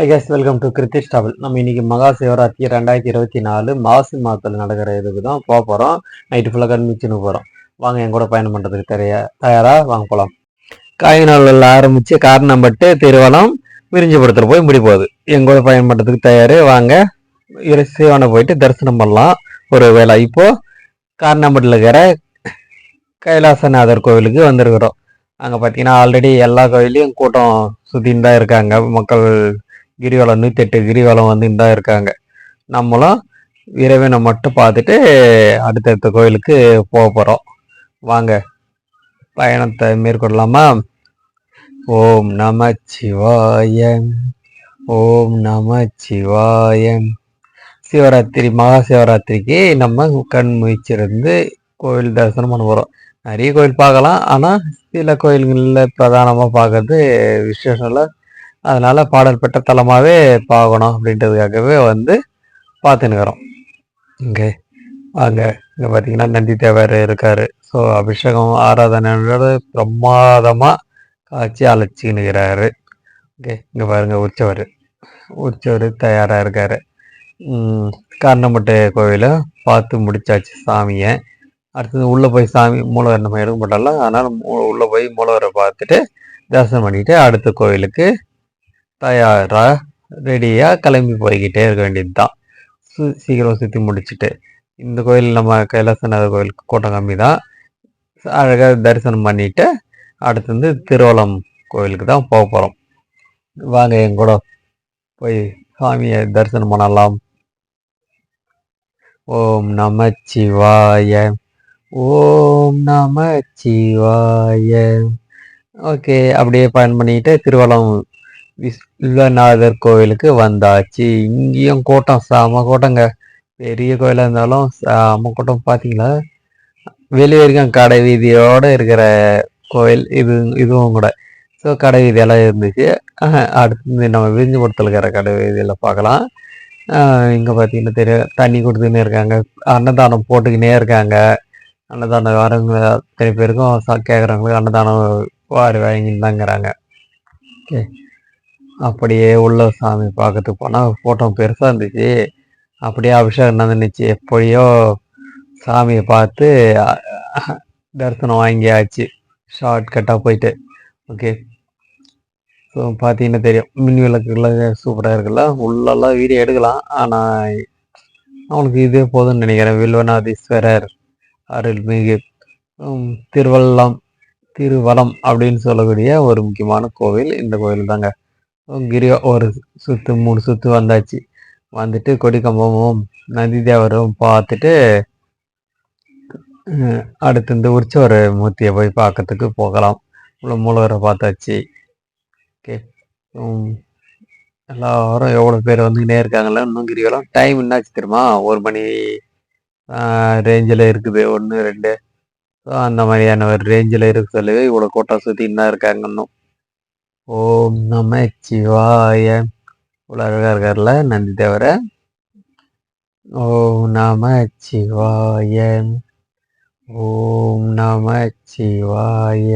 Hi guys welcome to Kiruthish டாவல் நம்ம இன்னைக்கு மகா சிவராத்திரி ரெண்டாயிரத்தி இருபத்தி நாலு மாசி மாதத்தில் நடக்கிற இதுக்கு தான் போக போகிறோம் நைட்டு ஃபுல்லாக கண்மிச்சுன்னு போகிறோம் வாங்க என் கூட பயணம் பண்ணுறதுக்கு தெரிய தயாராக வாங்க போகலாம் காய்கநாளில் ஆரம்பித்து காரணம்பட்டு திருவலம் விரிஞ்சிபுரத்தில் போய் முடி போகுது. என் கூட பயணம் பண்ணுறதுக்கு தயார். வாங்க இரு சிவனை போயிட்டு தரிசனம் பண்ணலாம். ஒரு வேளை இப்போது காரணம்பட்டில் இருக்கிற கைலாசநாதர் கோவிலுக்கு வந்திருக்கிறோம். அங்கே பார்த்தீங்கன்னா ஆல்ரெடி எல்லா கோயிலையும் கூட்டம் சுற்றின்னு தான் இருக்காங்க. மக்கள் கிரிவலம் நூற்றெட்டு கிரிவலம் வந்துட்டு தான் இருக்காங்க. நம்மளும் இறைவனை மட்டும் பார்த்துட்டு அடுத்தடுத்த கோயிலுக்கு போக போகிறோம் வாங்க பயணத்தை மேற்கொள்ளலாமா? ஓம் நம சிவாய ஓம் நம சிவாய சிவராத்திரி மகா சிவராத்திரிக்கு நம்ம கண் முயற்சியிருந்து கோவில் தரிசனம் பண்ண போகிறோம் நிறைய கோயில் பார்க்கலாம். ஆனால் சில கோயில்களில் பிரதானமாக பார்க்கறது விசேஷம் இல்லை. அதனால பாடல் பெற்ற தலமாகவே பார்க்கணும் அப்படின்றதுக்காகவே வந்து பார்த்துன்னுக்கிறோம். இங்கே வாங்க இங்கே பார்த்தீங்கன்னா நந்தி தேவர் இருக்கார். ஸோ அபிஷேகம் ஆராதனையோட பிரமாதமாக காட்சி அழைச்சின்னுக்கிறாரு ஓகே இங்கே பாருங்க உற்சவர். உற்சவர் தயாராக இருக்கார். கண்ணமுட்டை கோவிலை பார்த்து முடிச்சாச்சு சாமியை. அடுத்தது உள்ளே போய் சாமி மூலவர் நம்ம எடுக்க மாட்டோம்ல அதனால் உள்ளே போய் மூலவரை பார்த்துட்டு தரிசனம் பண்ணிட்டு அடுத்த கோயிலுக்கு தயாராக ரெடியாக கிளம்பி போய்கிட்டே இருக்க வேண்டியது தான் சு சீக்கிரம் சுற்றி முடிச்சுட்டு இந்த கோயில் நம்ம கைலாசநாதர் கோயிலுக்கு கூட்டம் கம்மி தான் அழகாக தரிசனம் பண்ணிட்டு அடுத்து வந்து திருவலம் கோயிலுக்கு தான் போக போகிறோம் வாங்க என் கூட போய் சாமியை தரிசனம் பண்ணலாம். ஓம் நம ஓம் நம சிவாய ஓகே அப்படியே பயன் பண்ணிட்டு திருவள்ளம் விஸ்வநாதர் கோவிலுக்கு வந்தாச்சு. இங்கேயும் கூட்டம் செம கூட்டங்க. பெரிய கோயிலாக இருந்தாலும் செம கூட்டம் பார்த்தீங்களா வெளியே வரைக்கும் கடை வீதியோடு இருக்கிற கோயில் இது இதுவும் கூட. ஸோ கடை வீதியெல்லாம் இருந்துச்சு. அடுத்து நம்ம விரிஞ்சிபுரத்தில் இருக்கிற கடை வீதியில் பார்க்கலாம். இங்கே பார்த்தீங்கன்னா தெரியும் தண்ணி கொடுத்துக்கினே இருக்காங்க. அன்னதானம் போட்டுக்கினே இருக்காங்க. அன்னதானம் வரவங்க அத்தனை பேருக்கும் கேட்குறவங்களுக்கு அன்னதானம் வாரி வாங்கின்னு தாங்கிறாங்க ஓகே. அப்படியே உள்ள சாமி பார்க்கறதுக்கு போனால் ஃபோட்டோ பெருசாக இருந்துச்சு. அப்படியே அபிஷேகம் நடந்துச்சு. எப்படியோ சாமியை பார்த்து தரிசனம் வாங்கியாச்சு. ஷார்ட் கட்டாக போயிட்டு. ஓகே. ஸோ பார்த்தீங்கன்னா தெரியும். மின் விளக்குலாம் சூப்பராக இருக்குல்ல. உள்ளெல்லாம் வீடியோ எடுக்கலாம். ஆனால் அவனுக்கு இதே போதும்னு நினைக்கிறேன். வில்வநாதீஸ்வரர். அருள்மிகு திருவள்ளம் திருவலம் அப்படின்னு சொல்லக்கூடிய ஒரு முக்கியமான கோவில் இந்த கோவில் தாங்க. கிரிய ஒரு சுற்று மூணு சுற்று வந்தாச்சு. வந்துட்டு கொடிக்கம்பமும் நந்தி தேவரும் பார்த்துட்டு அடுத்து இந்த உற்சவர் மூர்த்தியை போய் பார்க்கறதுக்கு போகலாம். இவ்வளோ மூலவரை பார்த்தாச்சு. ஓகே. எல்லாரும் எவ்வளோ பேர் வந்துக்கிட்டே இருக்காங்களா இன்னும் கிரிவலம். டைம் என்னாச்சு தெரியுமா? ஒரு மணி ரேஞ்சில் இருக்குது. ஒன்று ரெண்டு. ஸோ அந்த மாதிரியான ஒரு ரேஞ்சில் இருக்க சொல்லவே இவ்வளோ கூட்டம் சுற்றின்னு தான் இருக்காங்க இன்னும். ஓம் நம சிவாய. இவ்வளோ அழகாக இருக்கார்ல நந்தி தேவர. ஓம் நம சிவாய. ஓம் நம சிவாய.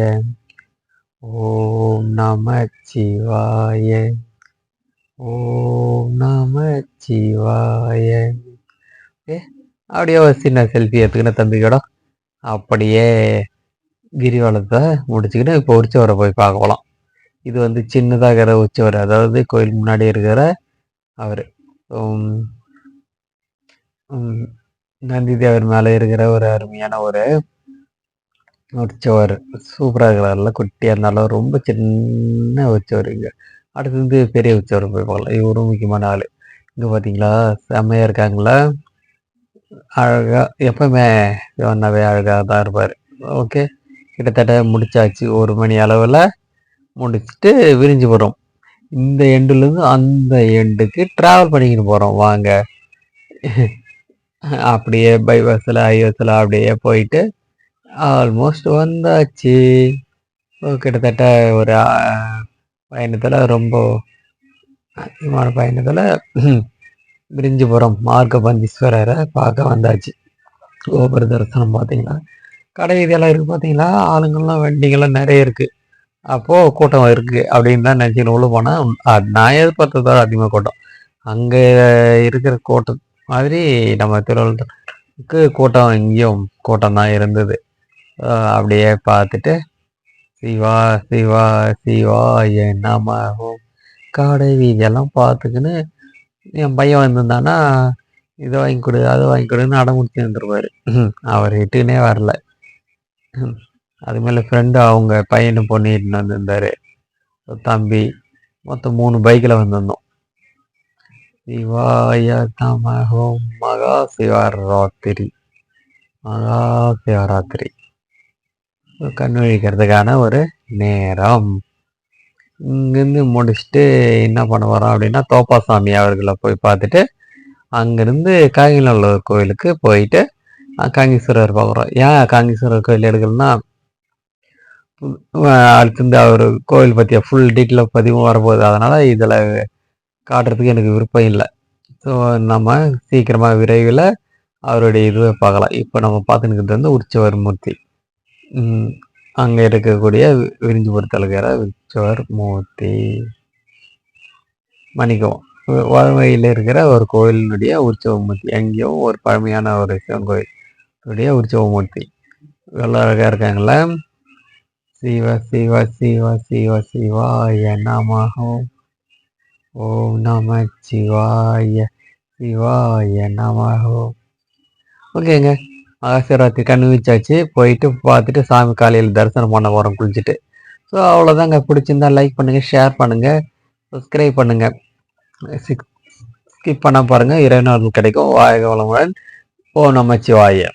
ஓம் நம சிவாய. ஓம் நம சிவாய. ஏ அப்படியே ஒரு சின்ன செல்ஃபி எடுத்துக்கினேன் தம்பிக்கோட அப்படியே கிரிவலத்தை முடிச்சுக்கிட்டு இப்போ உற்சவரை போய் பார்க்க போகலாம் இது வந்து சின்னதாக இருக்கிற உற்சவர் அதாவது கோயில் முன்னாடி இருக்கிற அவர். நந்தி தேவர் மேலே இருக்கிற ஒரு அருமையான ஒரு உற்சவர். சூப்பராக இருக்கிறார்ல குட்டியாக இருந்தாலும் ரொம்ப சின்ன உற்சவர் இங்கே. அடுத்து வந்து பெரிய உற்சவர் போய் பார்க்கலாம். இவரும் முக்கியமான ஆள். இங்கே பார்த்தீங்களா? செம்மையாக இருக்காங்களா? அழகாக எப்பவுமே ஒன்றாவே அழகாக தான் இருப்பார். ஓகே கிட்டத்தட்ட முடிச்சாச்சு. ஒரு மணி அளவில் முடிச்சுட்டு விரிஞ்சு போகிறோம் இந்த எண்டுலேருந்து அந்த எண்டுக்கு ட்ராவல் பண்ணிக்கிட்டு போகிறோம் வாங்க. அப்படியே பைபாஸில் ஹைவேஸில் அப்படியே போயிட்டு ஆல்மோஸ்ட் வந்தாச்சு. கிட்டத்தட்ட ஒரு பயணத்தில் ரொம்ப அதிகமான பயணத்தில் விரிஞ்சிபுரம் மார்க்கபந்தீஸ்வரரை பார்க்க வந்தாச்சு. கோபுர தரிசனம் பார்த்தீங்களா? கடை இதெல்லாம் இருக்குது பார்த்தீங்களா? ஆளுங்கள்லாம் வண்டிகள்லாம் நிறைய இருக்குது அப்போது கூட்டம் இருக்குது அப்படின்னு தான் நினச்சின்னு உள்ள போனால் நான் எதிர்பார்த்ததோட அதிகமாக கூட்டம். அங்கே இருக்கிற கூட்டம் மாதிரி நம்ம திருவள்ளூருக்கு கூட்டம் இங்கேயும் கூட்டம் தான் இருந்தது. அப்படியே பார்த்துட்டு சிவா சிவா சிவா என் நாம காடை வீதியெல்லாம் பார்த்துக்கின்னு என் பையன் வந்திருந்தானா இதை வாங்கி கொடு அதை வாங்கி கொடுன்னு அடமுடிச்சு வந்துருவாரு அவர் இட்டுனே வரல. அது மேலே ஃப்ரெண்டு அவங்க பையனு பொண்ணு இட்டுன்னு வந்திருந்தாரு. தம்பி மொத்தம் மூணு பைக்கில் வந்திருந்தோம். சிவாய தமஹோம் மகா சிவராத்திரி. மகா சிவராத்திரி. கண் விழிக்கிறதுக்கான ஒரு நேரம். இங்கேருந்து முடிச்சுட்டு என்ன பண்ண வரோம் அப்படின்னா தோப்பாசாமி அவர்களை போய் பார்த்துட்டு அங்கேருந்து காங்கிநல்லூர் கோயிலுக்கு போயிட்டு காங்கீஸ்வரர் காங்கேஸ்வரர் பார்க்குறோம். ஏன் காங்கேஸ்வரர் கோயில் எடுக்கலன்னா அடுத்து அவர் கோயில் பற்றிய ஃபுல் டீட்டெயில் பதிவும் வரப்போகுது. அதனால் இதில் காட்டுறதுக்கு எனக்கு விருப்பம் இல்லை. ஸோ நம்ம சீக்கிரமாக விரைவில் அவருடைய இதுவை பார்க்கலாம். இப்போ நம்ம பார்த்துன்னு வந்து உற்சவர் மூர்த்தி. அங்கே இருக்கக்கூடிய வி- விரிஞ்சிபுரத்தில் இருக்கிற மூர்த்தி மணிக்கவும் வ- இருக்கிற ஒரு கோயிலினுடைய உற்சவ மூர்த்தி. எங்கேயும் ஒரு பழமையான ஒரு சிவன் கோயிலுடைய உற்சவ மூர்த்தி. எவ்வளோ அழகாக இருக்காங்களே சிவ சிவ சிவ சிவ சிவாய நமஹோ. ஓம் நம சிவாய சிவாய நமஹோ. ஓகேங்க. மகாசிவராத்திரி கண்ணு வச்சாச்சு போயிட்டு பார்த்துட்டு சாமி காலையில் தரிசனம் பண்ண போகிறோம் குளிச்சுட்டு. ஸோ அவ்வளோதாங்க பிடிச்சிருந்தா லைக் பண்ணுங்கள் ஷேர் பண்ணுங்கள் சப்ஸ்கிரைப் பண்ணுங்கள் ஸ்கிப் பண்ண பாருங்கள் இறைநாள் கிடைக்கும். வாயக வளமுடன் ஓ நமச்சிவாய.